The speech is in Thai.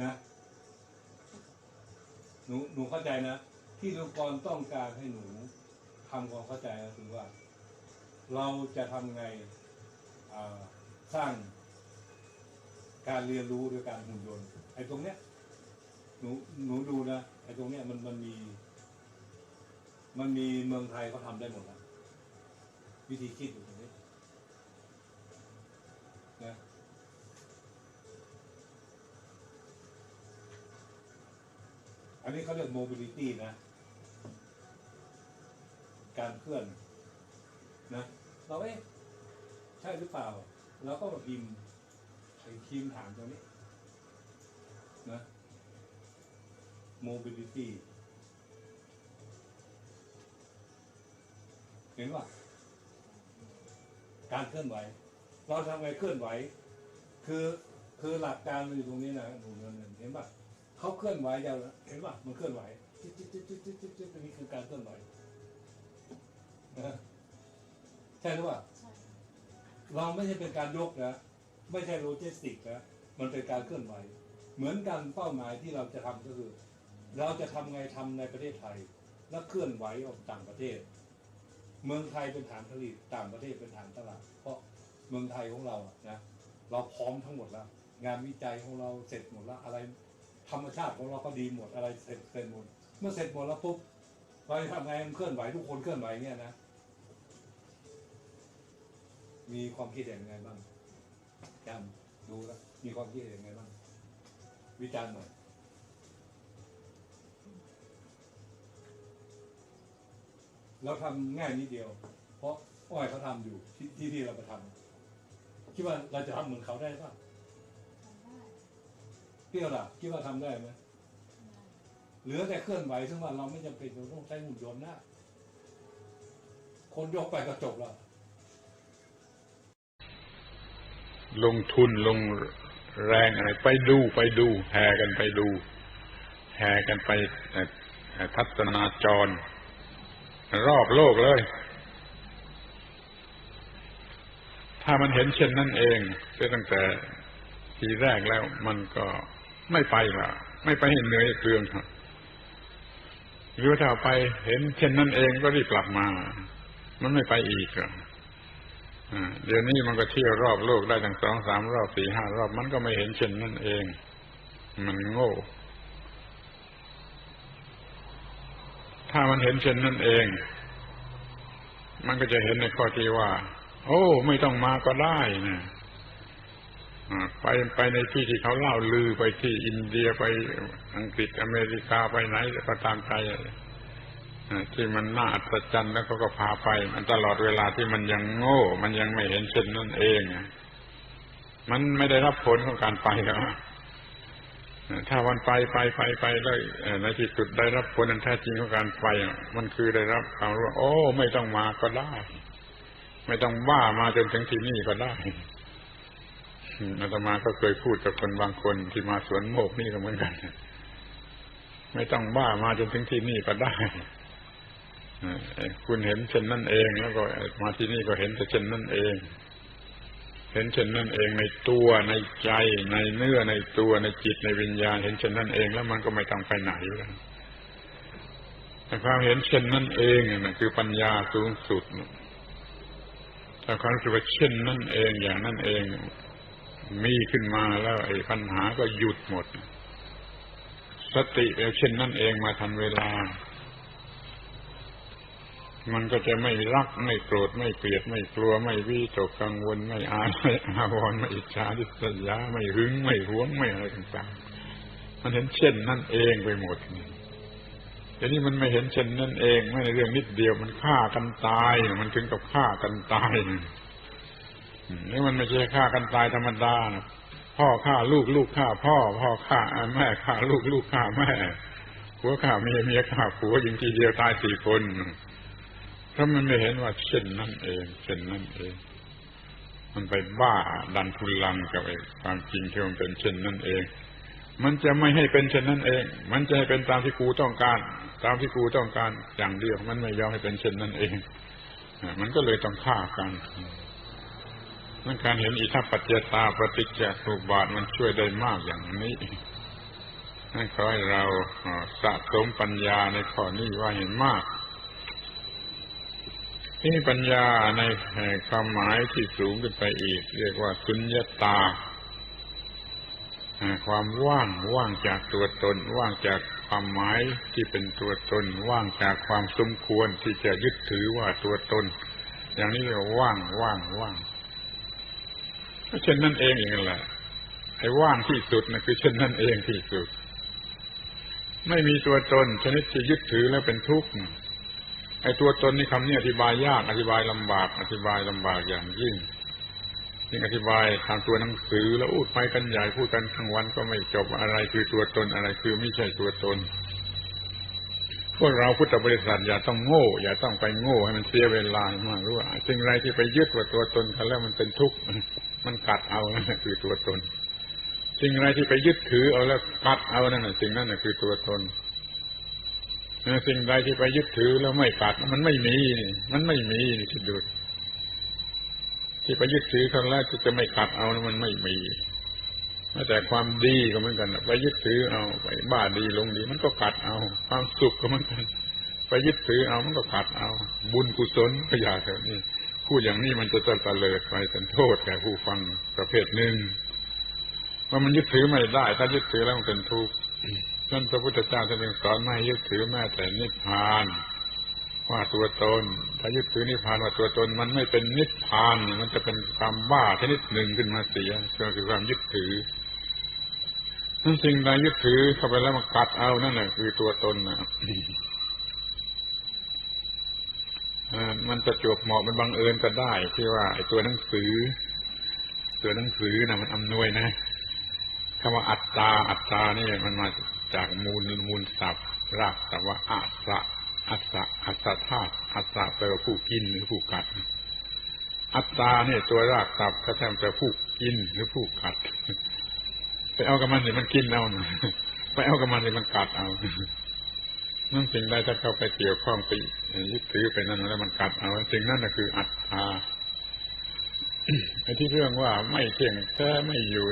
นะ หนูหนูเข้าใจนะ ที่ลุงกรต้องการให้หนูทำความเข้าใจก็คือว่า เราจะทำไงสร้างการเรียนรู้ด้วยการหุ่นยนต์ ไอ้ตรงเนี้ย หนูหนูดูนะไอ้ตรงเนี้ยมันมันมี มันมีเมืองไทยเขาทำได้หมดแล้ววิธีคิดอยู่ตรงนี้นะ อันนี้เขาเรียก mobility นะ การเคลื่อนนะเราเอ๊ะใช่หรือเปล่า เราก็มาพิมพ์ไอ้พิมถามตรงนี้นะ mobility เห็นว่าการเคลื่อนไหว เราทำไงเคลื่อนไหว คือคือหลักการมันอยู่ตรงนี้นะหนูเงินเห็นป่ะ เขาเคลื่อนไหวอย่าเห็นป่ะมันเคลื่อนไหวจิ๊ดจิ๊ดจิ๊ดจิ๊ดจิ๊ดจิ๊ดนี้คือการเคลื่อนไหวนะใช่หรือเปล่าเราไม่ใช่เป็นการยกนะไม่ใช่โลจิสติกนะมันเป็นการเคลื่อนไหว เหมือนกันเป้าหมายที่เราจะทำก็คือ เราจะทำไงทำในประเทศไทย แล้วเคลื่อนไหวออกต่างประเทศ เมืองไทยเป็นฐานผลิตต่างประเทศเป็นฐานตลาด เพราะเมืองไทยของเราอะนะเราพร้อมทั้งหมดแล้ว งานวิจัยของเราเสร็จหมดแล้วอะไร ธรรมชาติของเราก็ดีหมดอะไรเสร็จเสร็จหมดเมื่อเสร็จหมดแล้วปุ๊บเราจะทำไงมันเคลื่อนไหวทุกคนเคลื่อนไหวเนี่ยนะ มีความคิดเห็นยังไงบ้างจำดูแล้วมีความคิดเห็นยังไงบ้างวิจารณ์หน่อยเราทำง่ายนิดเดียว เพราะอ้อยเขาทำอยู่ที่ที่เราไปทำคิดว่าเราจะทำเหมือนเขาได้ป่ะทำได้ พี่เอาล่ะคิดว่าทำได้ไหมเหลือแต่เคลื่อนไหวซึ่งว่าเราไม่จำเป็นต้องใช้หุ่นยนต์นะคนยกไปก็จบแล้วลงทุนลงแรงอะไร ไปดูไปดูแห่กันไปดู แห่กันไปเอ่อเอ่อทัศนาจร รอบโลกเลย ถ้ามันเห็นเช่นนั้นเองตั้งแต่ทีแรกแล้วมันก็ ไม่ไปละไม่ไปเห็นเหนื่อยเปลืองครับหรือว่าถ้าไปเห็น เช่นนั้นเองก็รีบกลับมา มันไม่ไปอีกอะอ่าเดี๋ยวนี้มันก็เที่ยวรอบโลกได้ตั้งสองสามรอบสี่ห้ารอบมันก็ไม่เห็นเช่นนั่นเอง มันโง่ ถ้ามันเห็นเช่นนั่นเอง มันก็จะเห็นในข้อที่ว่า โอ้ ไม่ต้องมาก็ได้นะ ไปไปในที่ที่เขาเล่าลือไปที่อินเดียไปอังกฤษอเมริกาไปไหนก็ตามใจที่มันน่าอัศจรรย์แล้วเขาก็พาไป มันตลอดเวลาที่มันยังโง่ มันยังไม่เห็นเช่นนั่นเองมันไม่ได้รับผลของการไปหรอกถ้าวันไปไปไปไปแล้วในที่สุดได้รับผลอันแท้จริงของการไปมันคือได้รับความรู้ว่าโอ้ ไม่ต้องมาก็ได้ ไม่ต้องบ้ามาจนถึงที่นี่ก็ได้ อาตมาก็เคยพูดกับคนบางคนที่มาสวนโมกนี่ก็เหมือนกัน ไม่ต้องบ้ามาจนถึงที่นี่ก็ได้คุณเห็นเช่นนั่นเอง แล้วก็มาที่นี่ก็เห็นแต่เช่นนั่นเอง เห็นเช่นนั่นเองในตัวในใจ ในเนื้อในตัวในจิตในวิญญาณ เห็นเช่นนั่นเองแล้วมันก็ไม่ต้องไปไหนแล้วแต่ความเห็นเช่นนั่นเองนั่นคือปัญญาสูงสุดแต่ความรู้สึกว่าเช่นนั่นเองอย่างนั่นเอง มีขึ้นมาแล้วไอ้ปัญหาก็หยุดหมด สติเช่นนั่นเองมาทันเวลา มันก็จะไม่รักไม่โกรธไม่เกลียดไม่กลัวไม่วิตกกังวลไม่อายไม่อาวรไม่อิจฉาดิษยาไม่หึงไม่หวงไม่อะไรต่างๆ มันเห็นเช่นนั่นเองไปหมดแต่นี่มันไม่เห็นเช่นนั่นเอง ไม่ในเรื่องนิดเดียวมันฆ่ากันตาย มันถึงกับฆ่ากันตาย นี่มันไม่ใช่ฆ่ากันตายธรรมดานะพ่อฆ่าลูกลูกฆ่าพ่อ พ่อฆ่าแม่ฆ่าลูกลูกฆ่าแม่ผัวฆ่าเมียเมียฆ่าผัวยิงทีเดียวตายสี่คนเพราะมันไม่เห็นว่าเช่นนั่นเองเช่นนั่นเอง มันไปบ้าดันทุลังกับไอ้ความจริงที่มันเป็นเช่นนั่นเอง มันจะไม่ให้เป็นเช่นนั้นเอง มันจะให้เป็นตามที่กูต้องการ ตามที่กูต้องการอย่างเดียวมันไม่ยอมให้เป็นเช่นนั้นเองมันก็เลยต้องฆ่ากัน นั่นการเห็นอิทัปปัจเจตาปฏิจจสุบาทมันช่วยได้มากอย่างนี้นั่นขอให้เราสะสมปัญญาในข้อนี้ว่าเห็นมาก ที่ปัญญาในความหมายที่สูงขึ้นไปอีก เรียกว่าสุญญตา ความว่างว่างจากตัวตน ว่างจากความหมายที่เป็นตัวตน ว่างจากความสมควรที่จะยึดถือว่าตัวตน อย่างนี้เรียกว่างว่างว่าง เช่นนั่นเองเองแหละไอ้ว่างที่สุดนะคือเช่นนั่นเองที่สุด ไม่มีตัวตนชนิดที่ยึดถือแล้วเป็นทุกข์ไอ้ตัวตนนี่คำนี้อธิบายยากอธิบายลำบาก อธิบายลำบากอย่างยิ่งยิ่งอธิบายทางตัวหนังสือแล้วอูดไปกันใหญ่พูดกันทั้งวันก็ไม่จบอะไรคือตัวตนอะไรคือไม่ใช่ตัวตนพวกเราพุทธบริษัทอย่าต้องโง่ อย่าต้องไปโง่ให้มันเสียเวลามากรู้ว่าสิ่งไรที่ไปยึดว่าตัวตนกันแล้วมันเป็นทุกข์ มันกัดเอานั่นคือตัวตนสิ่งไรที่ไปยึดถือเอาแล้วกัดเอานั่นสิ่งนั้นคือตัวตนสิ่งใดที่ไปยึดถือแล้วไม่กัดมันไม่มีมันไม่มีนี่คิดดูที่ไปยึดถือเขาแล้วที่จะไม่กัดเอามันไม่มีแม้แต่ความดีก็เหมือนกันไปยึดถือเอาไปบ้าดีลงดี มันก็กัดเอา ความสุขก็เหมือนกัน ไปยึดถือเอามันก็กัดเอา บุญกุศลก็อย่าเถอะนี่ พูดอย่างนี้มันจะจะตะเลิดไปเป็นโทษแก่ผู้ฟังประเภทหนึ่งว่ามันยึดถือไม่ได้ ถ้ายึดถือแล้วมันเป็นทุกข์ท่านพระพุทธเจ้าท่านยังสอนไม่ยึดถือแม้แต่นิพพานว่าตัวตน ถ้ายึดถือนิพพานว่าตัวตน มันไม่เป็นนิพพานมันจะเป็นความบ้าชนิดหนึ่งขึ้นมาเสียก็คือความยึดถือนั่นสิ่งใดยึดถือเข้าไปแล้วมันกัดเอานั่นแหละคือตัวตนนะ มันจะจวบเหมาะมันบังเอิญก็ได้ที่ว่าไอ้ตัวหนังสือ ตัวหนังสือนะมันอำนวยนะคำว่าอัตตาอัตตานี่มันมาจากมูลมูลศัพท์รากศัพท์ว่าอัสสะอัสสะอัสสะธาตุอัสสะแปลว่าผู้กินหรือผู้กัด อัตตาเนี่ยตัวรากศัพท์ก็แทบจะผู้กินหรือผู้กัด ไปเอากับมันเลยมันกินเอาไปเอากับมันเลยมันกัดเอา นั่นสิ่งใดถ้าเข้าไปเกี่ยวข้องไปยึดถือไปนั่นแล้วมันกัดเอาสิ่งนั้นก็คืออัตตาไอ้ที่เรื่องว่าไม่เที่ยงแท้ไม่อยู่